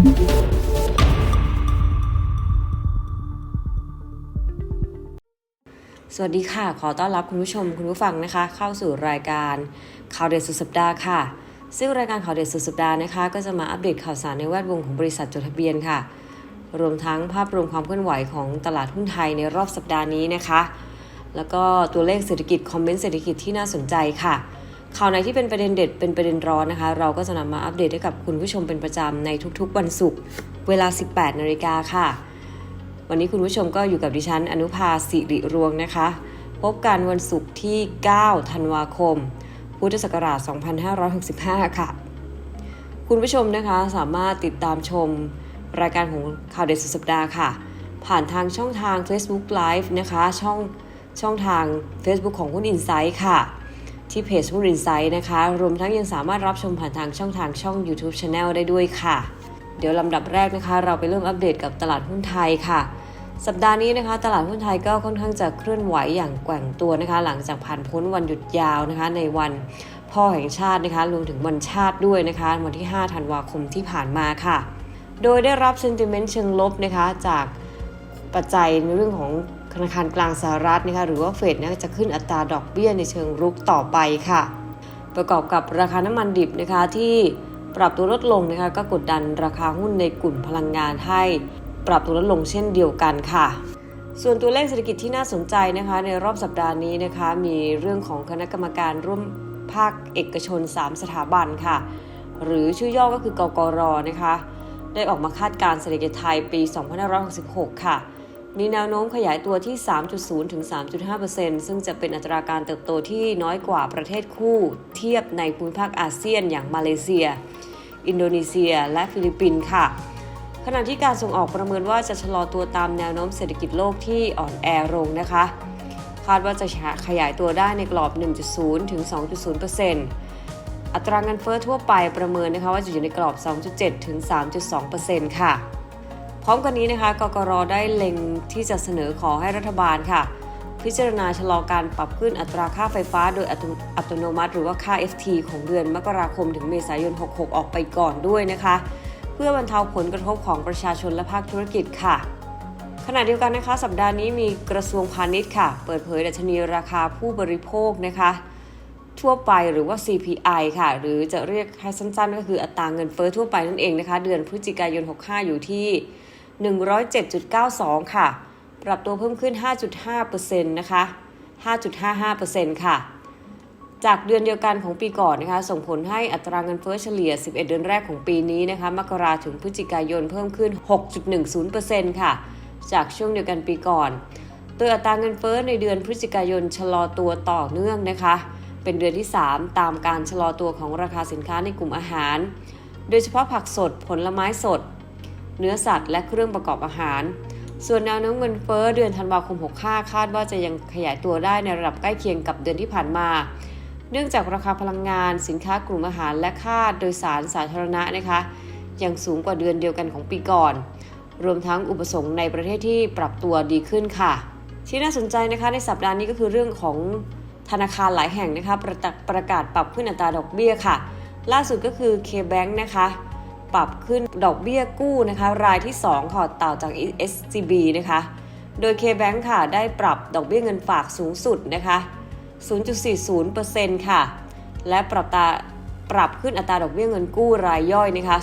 สวัสดีค่ะ ขอต้อนรับคุณผู้ชมคุณผู้ฟังนะคะ เข้าสู่รายการข่าวเด็ดสุดสัปดาห์ค่ะ ซึ่งรายการข่าวเด็ดสุดสัปดาห์นะคะ ก็จะมาอัปเดตข่าวสารในแวดวงของบริษัทจดทะเบียนค่ะ รวมทั้งภาพรวมความเคลื่อนไหวของตลาดหุ้นไทยในรอบสัปดาห์นี้นะคะ แล้วก็ตัวเลขเศรษฐกิจคอมเมนต์เศรษฐกิจที่น่าสนใจค่ะ ข่าวไหนที่เป็นประเด็นเด็ดเป็นประเด็นร้อนนะคะ เราก็จะนำมาอัปเดตให้กับคุณผู้ชมเป็นประจำในทุกๆ วันศุกร์เวลา 18นาฬิกาค่ะ วันนี้คุณผู้ชมก็อยู่กับดิฉัน อนุภาสิริรวงนะคะ พบกันวันศุกร์ที่ 9 ธันวาคม พุทธศักราช 2565 ค่ะ คุณผู้ชมนะคะสามารถติดตามชมรายการของข่าวเด็ดสุดสัปดาห์ค่ะ ผ่านทางช่องทาง Facebook Live นะคะ ช่องช่องทาง Facebook ของหุ้น Insight ค่ะ ที่เพจหุ้น Insight นะคะ รวมทั้งยังสามารถรับชมผ่านทางช่องทางช่อง YouTube Channel ได้ด้วยค่ะ เดี๋ยวลำดับแรกนะคะ เราไปเริ่มอัปเดตกับตลาดหุ้นไทยค่ะ สัปดาห์นี้นะคะ ตลาดหุ้นไทยก็ค่อนข้างจะเคลื่อนไหวอย่างแกว่งตัวนะคะ หลังจากผ่านพ้นวันหยุดยาวนะคะ ในวันพ่อแห่งชาตินะคะรวมถึงวันชาติด้วยนะคะ วันที่ 5 ธันวาคมที่ผ่านมาค่ะ โดยได้รับเซนติเมนต์เชิงลบนะคะจากปัจจัยในเรื่องของ ธนาคารกลางสหรัฐนะคะหรือว่าเฟดนะจะขึ้นอัตราดอกเบี้ยในเชิงรุกต่อไปค่ะ ประกอบกับราคาน้ำมันดิบนะคะที่ปรับตัวลดลงนะคะก็กดดันราคาหุ้นในกลุ่มพลังงานให้ปรับตัวลดลงเช่นเดียวกันค่ะ ส่วนตัวเลขเศรษฐกิจที่น่าสนใจนะคะ ในรอบสัปดาห์นี้นะคะมีเรื่องของคณะกรรมการร่วมภาคเอกชน 3 สถาบันค่ะ หรือชื่อย่อก็คือกกรนะคะ ได้ออกมาคาดการณ์เศรษฐกิจไทยปี 2566 ค่ะ มีแนวโน้มขยายตัวที่ 3.0 ถึง 3.5%ซึ่งจะเป็นอัตราการเติบโตที่น้อยกว่าประเทศคู่ เทียบในภูมิภาคอาเซียนอย่างมาเลเซีย อินโดนีเซีย และฟิลิปปินส์ค่ะ ขณะที่การส่งออกประเมินว่าจะชะลอตัวตามแนวโน้มเศรษฐกิจโลกที่อ่อนแอลงนะคะ คาดว่าจะขยายตัวได้ในกรอบ 1.0 ถึง 2.0%อัตราเงินเฟ้อทั่วไปประเมินนะคะว่าจะอยู่ในกรอบ 2.7 ถึง 3.2%ค่ะ พร้อมกันนี้นะคะกกรได้เล็งที่จะเสนอขอให้รัฐบาลค่ะ พิจารณาชะลอการปรับขึ้นอัตราค่าไฟฟ้าโดยอัตโนมัติ หรือว่าค่า FT ของเดือนมกราคมถึงเมษายน 66 ออกไปก่อนด้วยนะคะ เพื่อบรรเทาผลกระทบของประชาชนและภาคธุรกิจค่ะขณะเดียวกันนะคะสัปดาห์นี้มีกระทรวงพาณิชย์ค่ะ เปิดเผยดัชนีราคาผู้บริโภคนะคะ ทั่วไปหรือว่า CPI ค่ะ หรือจะเรียกให้สั้นๆ ก็คืออัตราเงินเฟ้อทั่วไปนั่นเองนะคะ เดือนพฤศจิกายน 65 อยู่ที่ 107.92 ค่ะ ปรับตัวเพิ่มขึ้น 5.5%นะคะ 5.55%ค่ะ จากเดือนเดียวกันของปีก่อนนะคะ ส่งผลให้อัตราเงินเฟ้อเฉลี่ย 11 เดือนแรกของปีนี้นะคะ มกราถึงพฤศจิกายนเพิ่มขึ้น 6.10%ค่ะ จากช่วงเดียวกันปีก่อนโดยอัตราเงินเฟ้อในเดือนพฤศจิกายนชะลอตัวต่อเนื่องนะคะ เป็นเดือนที่ 3 ตามการชะลอตัวของราคาสินค้าในกลุ่มอาหาร โดยเฉพาะผักสดผลไม้สด เนื้อสัตว์ และเครื่องประกอบอาหาร ส่วนแนวโน้มเงินเฟ้อเดือนธันวาคม 65 คาดว่าจะยังขยายตัวได้ในระดับใกล้เคียงกับเดือนที่ผ่านมา เนื่องจากราคาพลังงาน สินค้ากลุ่มอาหาร และค่าโดยสารสาธารณะนะคะยังสูงกว่าเดือนเดียวกันของปีก่อน รวมทั้งอุปสงค์ในประเทศที่ปรับตัวดีขึ้นค่ะ ที่น่าสนใจนะคะในสัปดาห์นี้ก็คือเรื่องของธนาคารหลายแห่งนะคะประกาศประกาศปรับขึ้นอัตราดอกเบี้ยค่ะ ล่าสุดก็คือ K-Bank นะคะ ปรับขึ้นดอกเบี้ยกู้นะคะ รายที่ 2 ค่ะต่อจาก SCB นะคะ โดย K-Bank ค่ะได้ปรับดอกเบี้ยเงินฝากสูงสุดนะคะ 0.40%ค่ะ และปรับตาปรับขึ้นอัตราดอกเบี้ยเงินกู้รายย่อยนะคะ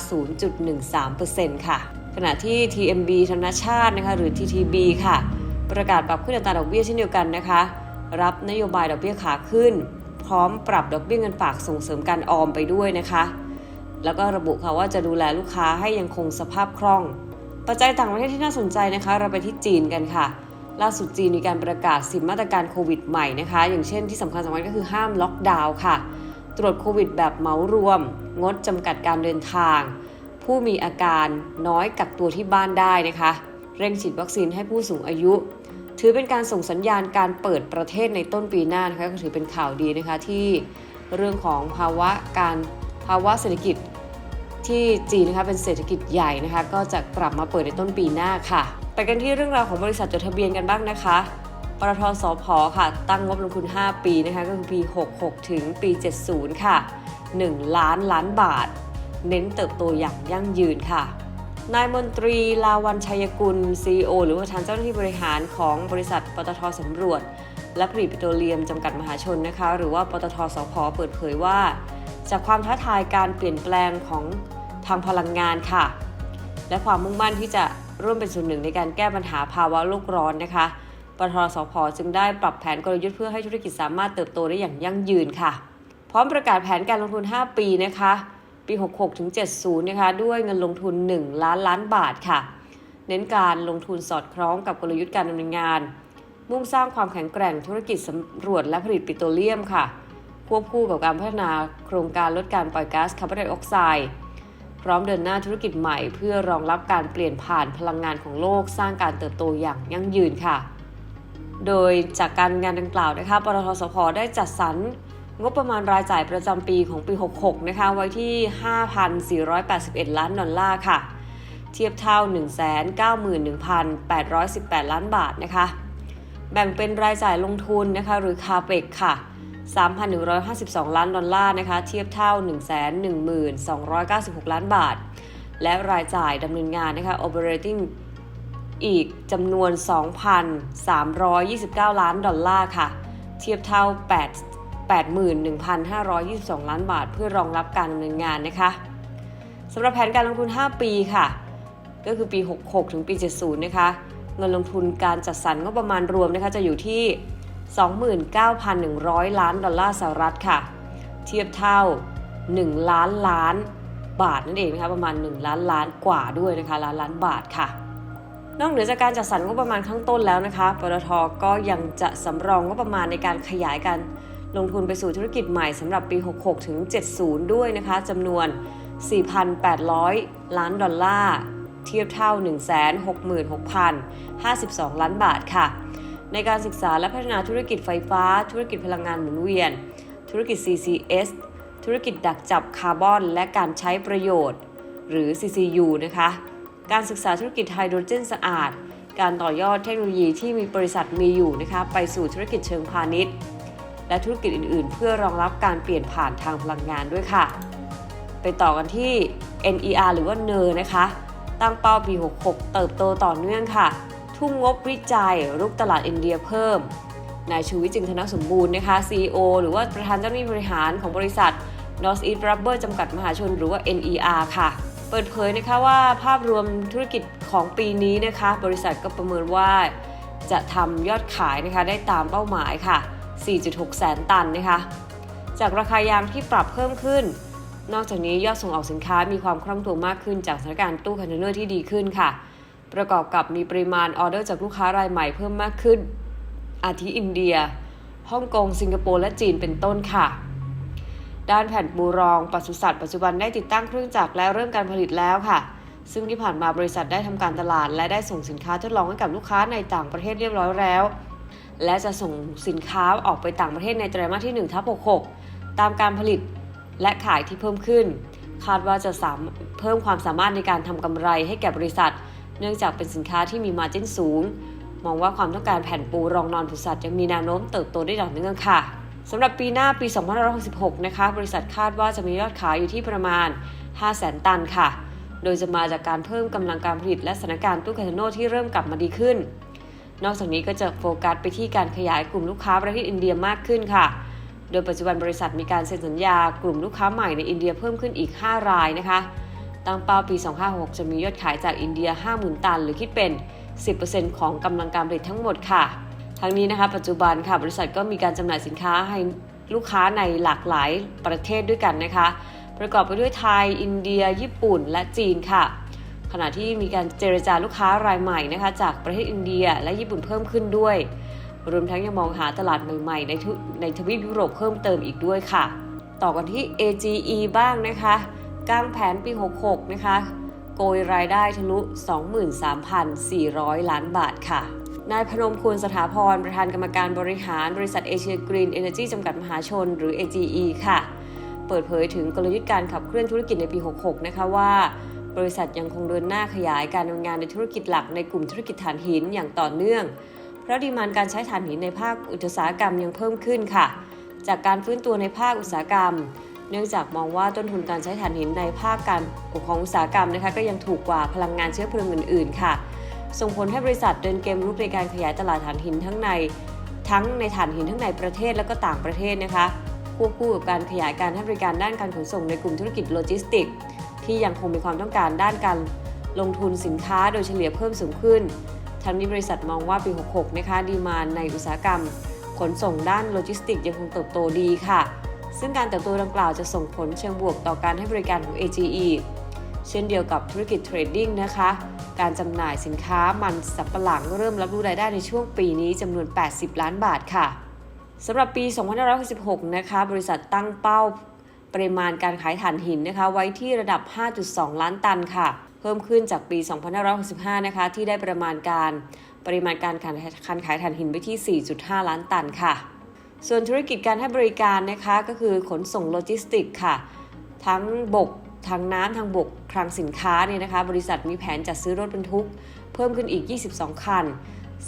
0.13%ค่ะขณะที่ TMB ธนชาตินะคะหรือ TTB ค่ะ ประกาศปรับขึ้นอัตราดอกเบี้ยเช่นเดียวกันนะคะ รับนโยบายดอกเบี้ยขาขึ้น พร้อมปรับดอกเบี้ยเงินฝากส่งเสริมการออมไปด้วยนะคะ แล้วก็ระบุค่ะว่าจะดูแลลูกค้าให้ยังคงสภาพคล่อง ปัจจัยต่างประเทศที่น่าสนใจนะคะ เราไปที่จีนกันค่ะ ล่าสุดจีนมีการประกาศสิบมาตรการโควิดใหม่นะคะ อย่างเช่นที่สำคัญสำคัญก็คือห้ามล็อกดาวน์ค่ะ ตรวจโควิดแบบเหมารวม งดจำกัดการเดินทาง ผู้มีอาการน้อยกักตัวที่บ้านได้นะคะ เร่งฉีดวัคซีนให้ผู้สูงอายุ ถือเป็นการส่งสัญญาณการเปิดประเทศในต้นปีหน้านะคะก็ถือเป็นข่าวดีนะคะที่เรื่องของภาวะการ ภาวะเศรษฐกิจที่จีนนะคะเป็นเศรษฐกิจใหญ่นะคะ ก็จะกลับมาเปิดในต้นปีหน้าค่ะไปกันที่เรื่องราวของบริษัทจดทะเบียนกันบ้างนะคะปตทสพค่ะ ตั้งงบลงทุน 5 ปีนะคะก็คือปี 66 ถึงปี 70 ค่ะ 1 ล้านล้านบาท เน้นเติบโตอย่างยั่งยืนค่ะ นายมนตรีลาวันชัยกุล CEO หรือว่าประธานเจ้าหน้าที่บริหารของบริษัทปตทสำรวจ และผลิตปิโตรเลียมจำกัดมหาชนนะคะ หรือว่าปตทสพเปิดเผยว่า จากความท้าทายการเปลี่ยนแปลงของทางพลังงานค่ะ และความมุ่งมั่นที่จะร่วมเป็นส่วนหนึ่งในการแก้ปัญหาภาวะโลกร้อนนะคะปทสพจึงได้ปรับแผนกลยุทธ์เพื่อให้ธุรกิจสามารถเติบโตได้อย่างยั่งยืนค่ะ พร้อมประกาศแผนการลงทุน 5 ปีนะคะ ปี 66 ถึง 70 นะคะ ด้วยเงินลงทุน 1 ล้านล้านบาทค่ะ เน้นการลงทุนสอดคล้องกับกลยุทธ์การดำเนินงาน มุ่งสร้างความแข็งแกร่งธุรกิจสำรวจและผลิตปิโตรเลียมค่ะ ควบคู่กับการพัฒนาโครงการลดการปล่อยก๊าซคาร์บอนไดออกไซด์พร้อมเดินหน้าธุรกิจใหม่ เพื่อรองรับการเปลี่ยนผ่านพลังงานของโลกสร้างการเติบโตอย่างยั่งยืนค่ะ โดยจากการงานดังกล่าวนะคะปตทสพได้จัดสรรงบประมาณรายจ่ายประจำปีของปี 66 นะคะ ไว้ที่ 5,481 ล้านดอลลาร์ค่ะ เทียบเท่า 191,818 ล้านบาทนะคะ แบ่งเป็นรายจ่ายลงทุนนะคะ หรือคาเปกค่ะ 3,152 ล้านดอลลาร์นะคะ เทียบเท่า 112,296 ล้านบาท และรายจ่ายดำเนินงานนะคะ operating อีกจำนวน 2,329 ล้านดอลลาร์ค่ะ เทียบเท่า 8 81,522 ล้านบาท เพื่อรองรับการดำเนินงานนะคะสำหรับแผนการลงทุน 5 ปีค่ะ ก็คือปี 66 ถึงปี 70 นะคะ เงินลงทุนการจัดสรรงบประมาณรวมนะคะจะอยู่ที่ 29,100 ล้านดอลลาร์สหรัฐค่ะ เทียบเท่า 1 ล้านล้านบาทนั่นเองนะคะประมาณ 1 ล้านล้านกว่าด้วยนะคะล้านล้านบาทค่ะ นอกเหนือจากการจัดสรรงบประมาณข้างต้นแล้วนะคะปตทก็ยังจะสำรองงบประมาณในการขยายการลงทุนไปสู่ธุรกิจใหม่สำหรับปี 66 ถึง 70 ด้วยนะคะจำนวน 4,800 ล้านดอลลาร์ เทียบเท่า 166,052 ล้านบาทค่ะ ในการศึกษาและพัฒนาธุรกิจไฟฟ้า ธุรกิจพลังงานหมุนเวียน ธุรกิจ CCS ธุรกิจดักจับคาร์บอน และการใช้ประโยชน์ หรือ CCU นะคะ การศึกษาธุรกิจไฮโดรเจนสะอาด การต่อยอดเทคโนโลยีที่มีบริษัทมีอยู่นะคะไปสู่ธุรกิจเชิงพาณิชย์ และธุรกิจอื่น ๆ เพื่อรองรับการเปลี่ยนผ่านทางพลังงานด้วยค่ะ ไปต่อกันที่ NER หรือว่าเนอนะคะ ตั้งเป้าปี 66 เติบโตต่อเนื่องค่ะ ทุ่มงบวิจัยรุกตลาดอินเดียเพิ่ม นายชูวิจึงธนสมบูรณ์นะคะ CEO หรือว่าประธานเจ้าหน้าที่บริหารของบริษัท North East Rubber จำกัดมหาชนหรือว่า NER ค่ะ เปิดเผยนะคะว่าภาพรวมธุรกิจของปีนี้นะคะ บริษัทก็ประเมินว่าจะทำยอดขายนะคะได้ตามเป้าหมายค่ะ 4.6 แสนตันนะคะ จากราคายางที่ปรับเพิ่มขึ้น นอกจากนี้ยอดส่งออกสินค้ามีความคล่องตัวมากขึ้นจากสถานการณ์ตู้คอนเทนเนอร์ที่ดีขึ้นค่ะ ประกอบกับมีปริมาณออเดอร์จากลูกค้ารายใหม่เพิ่มมากขึ้น อาทิอินเดีย ฮ่องกง สิงคโปร์ และจีนเป็นต้นค่ะ ด้านแผ่นปูรองปศุสัตว์ปัจจุบันได้ติดตั้งเครื่องจักรและเริ่มการผลิตแล้วค่ะ ซึ่งที่ผ่านมาบริษัทได้ทำการตลาด และได้ส่งสินค้าทดลองให้กับลูกค้าในต่างประเทศเรียบร้อยแล้ว และจะส่งสินค้าออกไปต่างประเทศในไตรมาสที่1ทับ66 ตามการผลิตและขายที่เพิ่มขึ้น คาดว่าจะเพิ่มความสามารถในการทำกำไรให้แก่บริษัท เนื่องจากเป็นสินค้าที่มีมาจิ้นสูง มองว่าความต้องการแผ่นปูรองนอนบริษัทยังมีแนวโน้มเติบโตได้ต่อเนื่องค่ะสำหรับปีหน้าปี 2566 นะคะ บริษัทคาดว่าจะมียอดขายอยู่ที่ประมาณ 500,000 ตันค่ะ โดยจะมาจากการเพิ่มกำลังการผลิตและสถานการณ์ตู้คอนเทนเนอร์ที่เริ่มกลับมาดีขึ้น นอกจากนี้ก็จะโฟกัสไปที่การขยายกลุ่มลูกค้าประเทศอินเดียมากขึ้นค่ะ โดยปัจจุบันบริษัทมีการเซ็นสัญญากลุ่มลูกค้าใหม่ในอินเดียเพิ่มขึ้นอีก 5 รายนะคะ ตั้งเป้าปี 2566จะมียอดขายจากอินเดีย 50,000 ตัน หรือคิดเป็น 10%ของกำลังการผลิตทั้งหมดค่ะ ทั้งนี้นะคะ ปัจจุบันค่ะ บริษัทก็มีการจำหน่ายสินค้าให้ลูกค้าในหลากหลายประเทศด้วยกันนะคะ ประกอบไปด้วยไทย อินเดีย ญี่ปุ่น และจีนค่ะ ขณะที่มีการเจรจาลูกค้ารายใหม่นะคะ จากประเทศอินเดียและญี่ปุ่นเพิ่มขึ้นด้วย รวมทั้งยังมองหาตลาดใหม่ๆ ในในทวีปยุโรปเพิ่มเติมอีกด้วยค่ะ ต่อกันที่ AGE บ้างนะคะ กลางแผนปี 66 นะคะ โกยรายได้ทะลุ 23,400 ล้านบาทค่ะ นายพนมคูณสถาพร ประธานกรรมการบริหารบริษัทเอเชียกรีนเอเนจีจำกัดมหาชน หรือ AGE ค่ะ เปิดเผยถึงกลยุทธ์การขับเคลื่อนธุรกิจในปี 66 นะคะว่าบริษัทยังคงเดินหน้าขยายการดำเนินงานในธุรกิจหลักในกลุ่มธุรกิจถ่านหินอย่างต่อเนื่อง เพราะดีมานการใช้ถ่านหินในภาคอุตสาหกรรมยังเพิ่มขึ้นค่ะ จากการฟื้นตัวในภาคอุตสาหกรรม เนื่องจากมองว่าต้นทุนการใช้ถ่านหินในภาคการของอุตสาหกรรมนะคะก็ยังถูกกว่าพลังงานเชื้อเพลิงอื่น ๆ ค่ะ ส่งผลให้บริษัทเดินเกมรุกในการขยายตลาดถ่านหินทั้งใน ทั้งในถ่านหินทั้งในประเทศและก็ต่างประเทศนะคะควบคู่กับการขยายการให้บริการด้านการขนส่งในกลุ่มธุรกิจโลจิสติก ที่ยังคงมีความต้องการด้านการลงทุนสินค้าโดยเฉลี่ยเพิ่มสูงขึ้นทั้งนี้บริษัทมองว่าปี 66 นะคะ ดีมานในอุตสาหกรรม ขนส่งด้านโลจิสติกยังคงเติบโตดีค่ะ ซึ่งการเติบโตดังกล่าวจะส่งผลเชิงบวกต่อการให้บริการของ AGE เช่นเดียวกับธุรกิจเทรดดิ้งนะคะ การจำหน่ายสินค้ามันสับปะหลังเริ่มรับรู้รายได้ในช่วงปีนี้จำนวน 80 ล้านบาทค่ะสำหรับปี 2566 นะคะ บริษัทตั้งเป้าปริมาณการขายถ่านหินนะคะ ไว้ที่ระดับ 5.2 ล้านตันค่ะ เพิ่มขึ้นจากปี 2565 นะคะ ที่ได้ประมาณการ ปริมาณการขายถ่านหินไว้ที่ 4.5 ล้านตันค่ะ ส่วนธุรกิจการให้บริการนะคะก็คือขนส่งโลจิสติกค่ะ ทั้งบกทางน้ำทางบกคลังสินค้าเนี่ยนะคะ บริษัทมีแผนจัดซื้อรถบรรทุก เพิ่มขึ้นอีก 22 คัน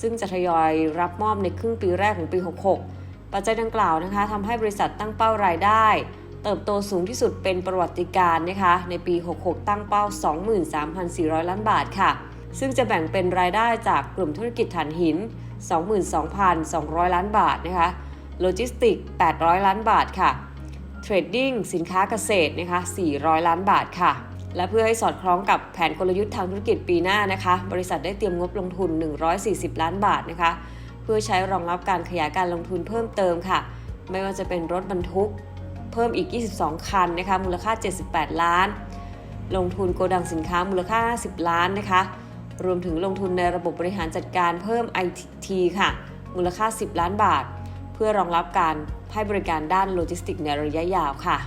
ซึ่งจะทยอยรับมอบในครึ่งปีแรกของปี 66 ปัจจัยดังกล่าวนะคะทำให้บริษัทตั้งเป้ารายได้ เติบโตสูงที่สุดเป็นประวัติการณ์นะคะ ในปี 66 ตั้งเป้า 23,400 ล้านบาทค่ะ ซึ่งจะแบ่งเป็นรายได้จากกลุ่มธุรกิจถ่านหิน 22,200 ล้านบาทนะคะ โลจิสติก 800 ล้านบาทค่ะ เทรดดิ้งสินค้าเกษตรนะคะ 400 ล้านบาทค่ะ และเพื่อให้สอดคล้องกับแผนกลยุทธ์ทางธุรกิจปีหน้านะคะ บริษัทได้เตรียมงบลงทุน 140 ล้านบาทนะคะ เพื่อใช้รองรับการขยายการลงทุนเพิ่มเติมค่ะ ไม่ว่าจะเป็นรถบรรทุก เพิ่มอีก 22 คันนะคะ มูลค่า 78 ล้าน ลงทุนโกดังสินค้ามูลค่า 50 ล้านนะคะ รวมถึงลงทุนในระบบบริหารจัดการเพิ่ม IT ค่ะ มูลค่า 10 ล้านบาท พื่อรองรับการให้บริการด้านโลจิสติกในระยะยาวค่ะ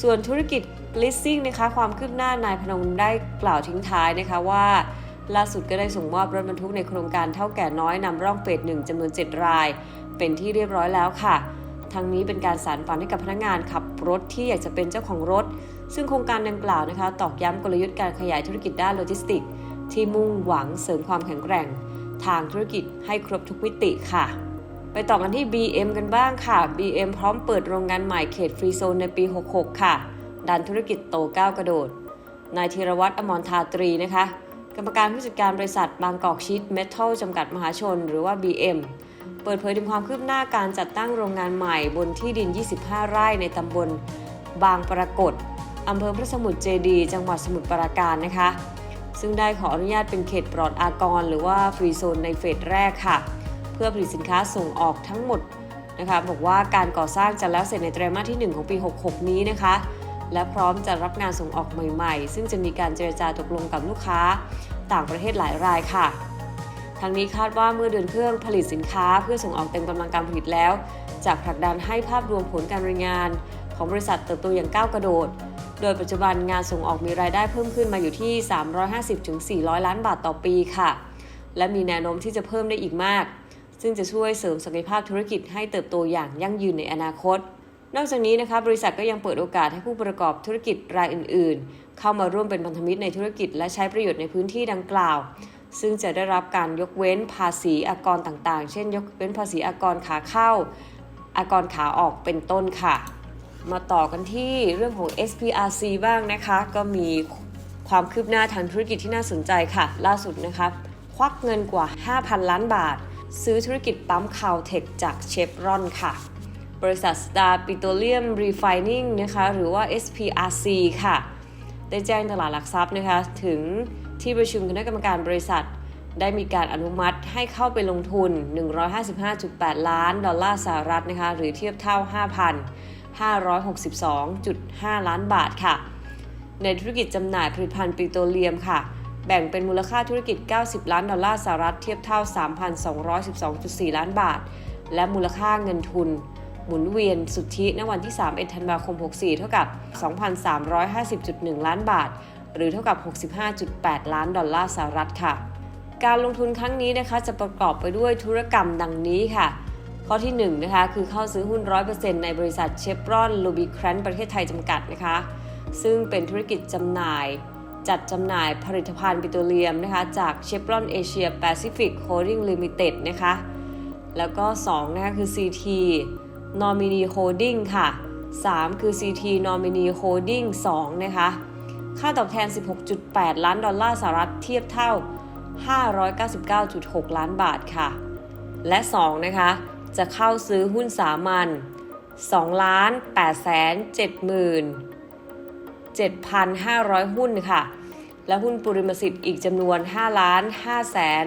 ส่วนธุรกิจ leasing นะคะความคืบหน้านายพนมได้กล่าวทิ้งท้ายนะคะว่าล่าสุดก็ได้ส่งมอบรถบรรทุกในโครงการเท่าแก่น้อยนำร่องเฟสหนึ่งจำนวน 7 ราย เป็นที่เรียบร้อยแล้วค่ะ ทั้งนี้เป็นการสานฝันให้กับพนักงานขับรถที่อยากจะเป็นเจ้าของรถ ซึ่งโครงการดังกล่าวนะคะตอกย้ำกลยุทธ์การขยายธุรกิจด้านโลจิสติก ที่มุ่งหวังเสริมความแข็งแกร่ง ทางธุรกิจให้ครบทุกมิติค่ะ ไปต่อกันที่ BM กันบ้างค่ะ BM พร้อมเปิดโรงงานใหม่เขตฟรีโซนในปี 66 ค่ะ ดันธุรกิจโตก้าวกระโดด นายธีรวัตรอมรทาตรีนะคะ กรรมการผู้จัดการบริษัทบางกอกชิดเมทัลจำกัดมหาชน หรือว่า BM เปิดเผยถึงความคืบหน้าการจัดตั้งโรงงานใหม่บนที่ดิน 25 ไร่ในตำบลบางปรากฏอำเภอพระสมุทรเจดี จังหวัดสมุทรปราการนะคะ ซึ่งได้ขออนุญาตเป็นเขตปลอดอากร หรือว่าฟรีโซนในเฟสแรกค่ะ เพื่อผลิตสินค้าส่งออกทั้งหมดนะคะบอกว่าการก่อสร้างจะแล้วเสร็จในไตรมาสที่ 1 ของปี 66 นี้นะคะ และพร้อมจะรับงานส่งออกใหม่ๆ ซึ่งจะมีการเจรจาตกลงกับลูกค้า ต่างประเทศหลายรายค่ะทางนี้คาดว่าเมื่อเดินเครื่องผลิตสินค้าเพื่อส่งออกเต็มกำลังการผลิตแล้ว จะผลักดันให้ภาพรวมผลการรายงาน ของบริษัทเติบโตอย่างก้าวกระโดด โดยปัจจุบันงานส่งออกมีรายได้เพิ่มขึ้นมาอยู่ที่ 350-400 ล้านบาทต่อปีค่ะ และมีแนวโน้มที่จะเพิ่มได้อีกมาก ซึ่งจะช่วยเสริมศักยภาพธุรกิจให้เติบโตอย่างยั่งยืนในอนาคต นอกจากนี้นะคะบริษัทก็ยังเปิดโอกาสให้ผู้ประกอบธุรกิจรายอื่น ๆ เข้ามาร่วมเป็นพันธมิตรในธุรกิจ และใช้ประโยชน์ในพื้นที่ดังกล่าว ซึ่งจะได้รับการยกเว้นภาษีอากรต่างๆ เช่น ยกเว้นภาษีอากรขาเข้า อากรขาออกเป็นต้นค่ะ มาต่อกันที่เรื่องของ SPRC บ้างนะคะ ก็มีความคืบหน้าทางธุรกิจที่น่าสนใจค่ะ ล่าสุดนะคะควักเงินกว่า 5,000 ล้านบาท ซื้อธุรกิจปั๊มคาวเทคจากเชฟรอนค่ะ บริษัท Star Petroleum Refining นะคะ หรือว่า SPRC ค่ะ ได้แจ้งตลาดหลักทรัพย์นะคะ ถึงที่ประชุมคณะกรรมการบริษัท ได้มีการอนุมัติให้เข้าไปลงทุน 155.8 ล้าน ดอลลาร์สหรัฐนะคะ หรือเทียบเท่า 5,562.5 ล้านบาทค่ะ ในธุรกิจจำหน่ายผลิตภัณฑ์ปิโตรเลียมค่ะ แบ่งเป็นมูลค่าธุรกิจ 90 ล้านดอลลาร์สหรัฐเทียบเท่า 3,212.4 ล้านบาท และมูลค่าเงินทุน หมุนเวียนสุทธิณวันที่ 31 ธันวาคม 64 เท่ากับ 2,350.1 ล้านบาท หรือเท่ากับ 65.8 ล้านดอลลาร์สหรัฐค่ะ การลงทุนครั้งนี้นะคะจะประกอบไปด้วยธุรกรรมดังนี้ค่ะข้อที่ 1 นะคะ คือเข้าซื้อหุ้น 100%ในบริษัทเชฟรอนลูบิครันประเทศไทยจำกัดนะคะ ซึ่งเป็นธุรกิจจำหน่าย จัดจำหน่ายผลิตภัณฑ์ปิโตรเลียมนะคะจากเชฟรอนเอเชียแปซิฟิกโฮลดิ้งลิมิเต็ดนะคะ แล้วก็2นะคะคือ CT Nomini Holding ค่ะ 3 คือ CT Nominee Holding 2 นะคะ ค่าตอบแทน 16.8 ล้านดอลลาร์สหรัฐเทียบเท่า 599.6 ล้านบาทค่ะ และ2นะคะจะเข้าซื้อหุ้นสามัญ2ล้าน8แสน70,000 7,500 หุ้นค่ะ และหุ้นปุริมสิทธิ์อีกจำนวน5ล้าน5แสน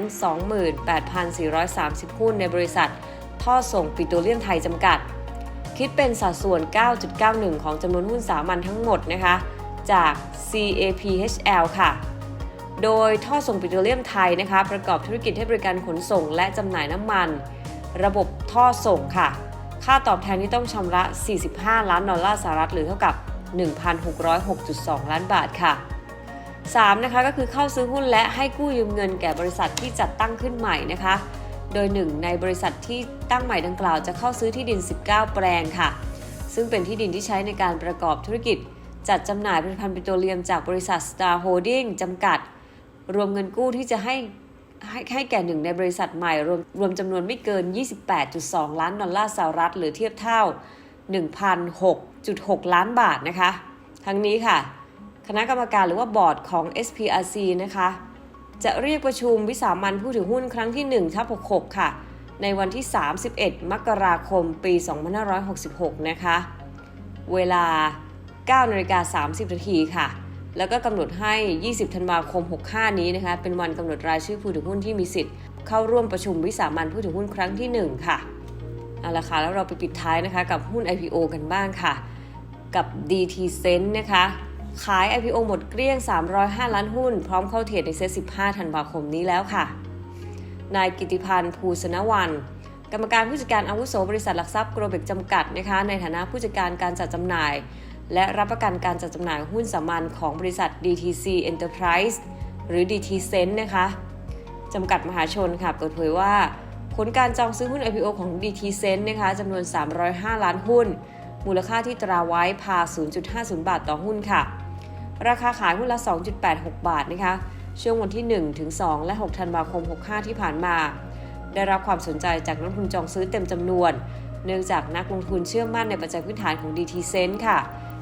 28,430 หุ้นในบริษัท ท่อส่งปิโตรเลียมไทยจำกัด คิดเป็นสัดส่วน 9.91 ของจำนวนหุ้นสามัญทั้งหมดนะคะ จาก CAPHL ค่ะโดยท่อส่งปิโตรเลียมไทยนะคะประกอบธุรกิจให้บริการขนส่งและจำหน่ายน้ำมัน ระบบท่อส่งค่ะ ค่าตอบแทนที่ต้องชำระ 45 ล้านดอลลาร์สหรัฐหรือเท่ากับ 1,606.2 ล้านบาทค่ะ 3. นะคะก็คือเข้าซื้อหุ้นและให้กู้ยืมเงินแก่บริษัทที่จัดตั้งขึ้นใหม่นะคะ โดยหนึ่งในบริษัทที่ตั้งใหม่ดังกล่าวจะเข้าซื้อที่ดิน 19 แปลงค่ะ ซึ่งเป็นที่ดินที่ใช้ในการประกอบธุรกิจ จัดจำหน่ายผลิตภัณฑ์ปิโตรเลียมจากบริษัท Star Holding จำกัด รวมเงินกู้ที่จะให้ให้ให้แก่หนึ่งในบริษัทใหม่รวมรวมจำนวนไม่เกิน 28.2 ล้านดอลลาร์สหรัฐ หรือเทียบเท่า 1.6 ล้านบาทนะคะ ทั้งนี้ค่ะ คณะกรรมการหรือว่าบอร์ดของ SPRC นะคะ จะเรียกประชุมวิสามันผู้ถือหุ้นครั้งที่1ทับ66 ค่ะ ในวันที่ 31 มกราคม ปี 2566 นะคะ เวลา9นาฬิกา30นาทีค่ะ แล้วก็กำหนดให้ 20 ธันวาคม 65 นี้นะคะ เป็นวันกำหนดรายชื่อผู้ถือหุ้นที่มีสิทธิ์เข้าร่วมประชุมวิสามันผู้ถือหุ้นครั้งที่ 1 ค่ะ เอาละค่ะแล้วเราไปปิดท้ายนะคะกับหุ้น IPO กันบ้างค่ะ กับ DT Sense นะคะขาย IPO หมดเกลี้ยง 305 ล้านหุ้น พร้อมเข้าเทรดในเซต15 ธันวาคมนี้แล้วค่ะ นายกิติพันธ์ภูสนวัน กรรมการผู้จัดการอาวุโสบริษัทหลักทรัพย์โกลเบกจำกัดนะคะ ในฐานะผู้จัดการการจัดจำหน่าย และรับประกันการจัดจำหน่ายหุ้นสามัญของบริษัท DTC Enterprise หรือ DT Sense นะคะจำกัดมหาชนค่ะ เปิดเผยว่า ผลการจองซื้อหุ้น IPO ของ DT Sense นะคะจำนวน 305 ล้านหุ้น มูลค่าที่ตราไว้พา 0.50 บาทต่อหุ้นค่ะ ราคาขายหุ้นละ 2.86 บาทนะคะ ช่วงวันที่ 1 ถึง 2 และ 6 ธันวาคม 65 ที่ผ่านมา ได้รับความสนใจจากนักลงทุนจองซื้อเต็มจำนวน เนื่องจากนักลงทุนเชื่อมั่นในปัจจัยพื้นฐานของ DT Sense ค่ะ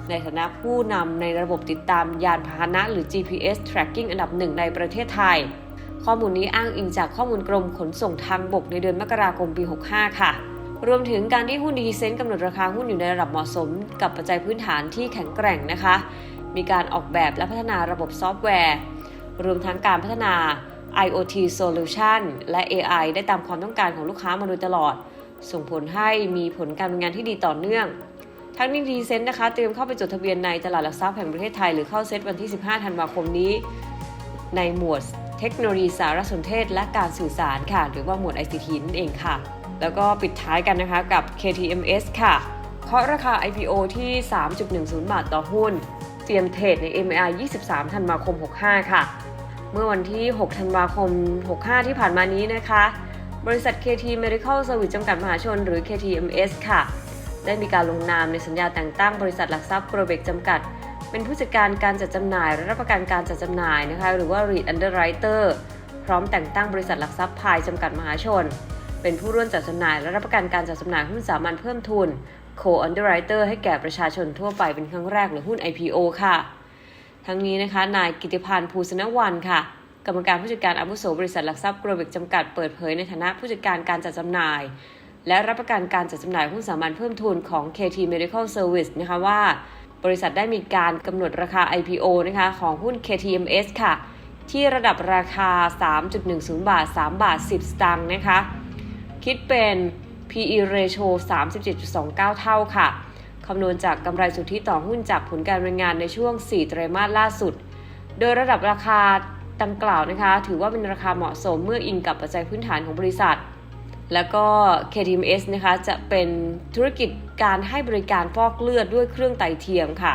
ในฐานะผู้นำในระบบติดตามยานพาหนะหรือ GPS tracking อันดับหนึ่งในประเทศไทย ข้อมูลนี้อ้างอิงจากข้อมูลกรมขนส่งทางบกในเดือนมกราคมปี 65 ค่ะ รวมถึงการที่หุ้นดีเซนต์กำหนดราคาหุ้นอยู่ในระดับเหมาะสม กับปัจจัยพื้นฐานที่แข็งแกร่งนะคะ มีการออกแบบและพัฒนาระบบซอฟต์แวร์ รวมทั้งการพัฒนา IoT Solution และ AI ได้ตามความต้องการของลูกค้ามาโดยตลอด ส่งผลให้มีผลการดำเนินงานที่ดีต่อเนื่อง ทั้งนี้ดีเซนต์นะคะ เตรียมเข้าไปจดทะเบียนในตลาดหลักทรัพย์แห่งประเทศไทยหรือเข้าเซ็ตวันที่ 15 ธันวาคมนี้ ในหมวด ทคโนโลยีสารสนเทศและการสื่อสารค่ะ หรือว่าหมวด ICT นั่นเองค่ะ แล้วก็ปิดท้ายกันนะคะกับ KTMS ค่ะเคาะราคา IPO ที่ 3.10 บาทต่อหุ้น เตรียมเทรดใน MAI 23 ธันวาคม 65 ค่ะ เมื่อวันที่ 6 ธันวาคม 65 ที่ผ่านมานี้นะคะ บริษัท KT Medical Service จำกัดมหาชนหรือ KTMS ค่ะ ได้มีการลงนามในสัญญาแต่งตั้งบริษัทหลักทรัพย์โกลเบกจำกัด เป็นผู้จัดการการจัดจำหน่ายและรับประกันการจัดจำหน่ายนะคะหรือว่า Read Underwriter พร้อมแต่งตั้งบริษัทหลักทรัพย์พายจำกัดมหาชน เป็นผู้ร่วมจัดจำหน่ายและรับประกันการจัดจำหน่ายหุ้นสามัญเพิ่มทุน Co-Underwriter ให้แก่ประชาชนทั่วไปเป็นครั้งแรกหรือหุ้น IPO ค่ะ ทั้งนี้นะคะนายกิติพันธ์ภูสนวันค่ะ กรรมการผู้จัดการอาวุโสบริษัทหลักทรัพย์กลเบกจำกัดเปิดเผยในฐานะผู้จัดการการจัดจำหน่าย และรับประกันการจัดจำหน่ายหุ้นสามัญเพิ่มทุนของ KT Medical Service นะคะว่า บริษัทได้มีการกำหนดราคา IPO นะคะของหุ้น KTMS ค่ะ ที่ระดับราคา 3.10 บาท 3 บาท 10 สตางค์นะคะ คิดเป็น PE ratio 37.29 เท่าค่ะ คำนวณจากกำไรสุทธิต่อหุ้นจากผลการดำเนินงานในช่วง 4 ไตรมาสล่าสุด โดยระดับราคาดังกล่าวนะคะ ถือว่าเป็นราคาเหมาะสมเมื่ออิงกับปัจจัยพื้นฐานของบริษัท แล้วก็ KTMS นะคะจะเป็นธุรกิจการให้บริการฟอกเลือดด้วยเครื่องไตเทียมค่ะ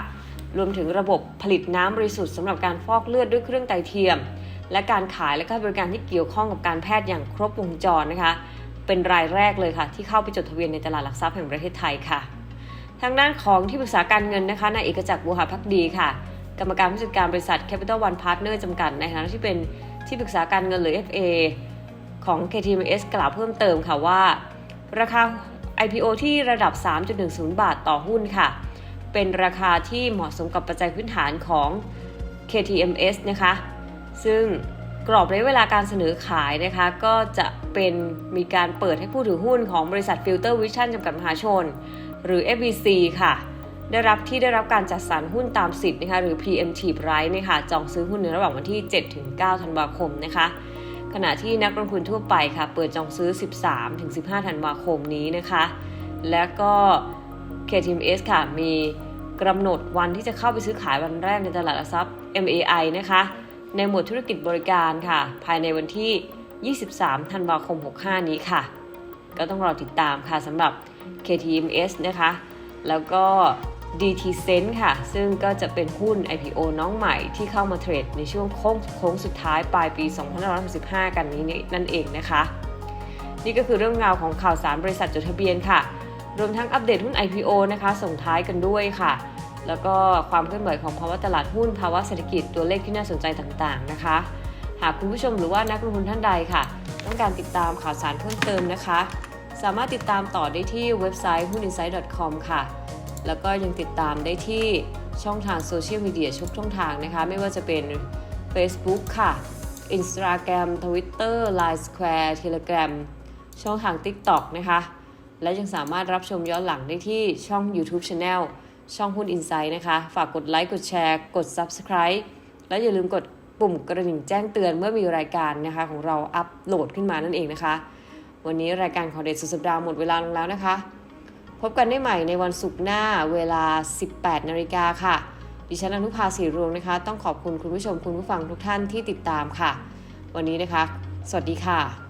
รวมถึงระบบผลิตน้ำบริสุทธิ์สำหรับการฟอกเลือดด้วยเครื่องไตเทียม และการขายและก็บริการที่เกี่ยวข้องกับการแพทย์อย่างครบวงจรนะคะ เป็นรายแรกเลยค่ะ ที่เข้าไปจดทะเบียนในตลาดหลักทรัพย์แห่งประเทศไทยค่ะ ทางด้านของที่ปรึกษาการเงินนะคะนายเอกจักรบัวหาพักดีค่ะ กรรมการผู้จัดการบริษัท Capital One Partner จำกัดในฐานะที่เป็นที่ปรึกษาการเงินหรือ FA ของ KTMS กล่าวเพิ่มเติมค่ะว่า ราคา IPO ที่ระดับ 3.10 บาทต่อหุ้นค่ะ เป็นราคาที่เหมาะสมกับปัจจัยพื้นฐานของ KTMS นะคะ ซึ่งกรอบระยะเวลาการเสนอขายนะคะ ก็จะเป็นมีการเปิดให้ผู้ถือหุ้นของบริษัท Filter Vision จำกัดมหาชน หรือ FVC ค่ะ ได้รับที่ได้รับการจัดสรรหุ้นตามสิทธิ์นะคะหรือ PMT Right นะคะจองซื้อหุ้นในระหว่างวันที่ 7-9 ธันวาคมนะคะ ขณะที่นักลงทุนทั่วไปค่ะ เปิดจองซื้อ 13-15 ธันวาคมนี้นะคะ และก็ KTMS ค่ะ มีกำหนดวันที่จะเข้าไปซื้อขายวันแรกในตลาดหลักทรัพย์ MAI นะคะ ในหมวดธุรกิจบริการค่ะ ภายในวันที่ 23 ธันวาคม 65 นี้ค่ะ ก็ต้องรอติดตามค่ะสำหรับ KTMS นะคะ แล้วก็ DT Sense ค่ะ ซึ่งก็จะเป็นหุ้น IPO น้องใหม่ที่เข้ามาเทรดในช่วงโค้งโค้งสุดท้ายปลายปี2565กันนี้นั่นเองนะคะ นี่ก็คือเรื่องราวของข่าวสารบริษัทจดทะเบียนค่ะ รวมทั้งอัปเดตหุ้น IPO นะคะ ส่งท้ายกันด้วยค่ะ แล้วก็ความเคลื่อนไหวของภาวะตลาดหุ้น ภาวะเศรษฐกิจตัวเลขที่น่าสนใจต่างๆนะคะ หากคุณผู้ชมหรือว่านักลงทุนท่านใดค่ะ ต้องการติดตามข่าวสารเพิ่มเติมนะคะ สามารถติดตามต่อได้ที่เว็บไซต์ huninsight.com ค่ะ แล้วก็ยังติดตามได้ที่ช่องทางโซเชียลมีเดียทุกช่องทางนะคะ ไม่ว่าจะเป็น Facebook ค่ะ Instagram Twitter Line Square Telegram ช่องทาง TikTok นะคะ และยังสามารถรับชมย้อนหลังได้ที่ช่อง YouTube Channel ช่องหุ้น Insight นะคะ ฝากกดไลค์ กดแชร์ กด Subscribe และอย่าลืมกดปุ่มกระดิ่งแจ้งเตือนเมื่อมีรายการนะคะของเราอัปโหลดขึ้นมานั่นเองนะคะ วันนี้รายการของเด็ดสุดสัปดาห์หมดเวลาลงแล้วนะคะ พบกันได้ใหม่ในวันศุกร์หน้าเวลา 18 นาฬิกาค่ะ ดิฉันอนุภาสีรวงนะคะ ต้องขอบคุณคุณผู้ชมคุณผู้ฟังทุกท่านที่ติดตามค่ะ วันนี้นะคะ สวัสดีค่ะ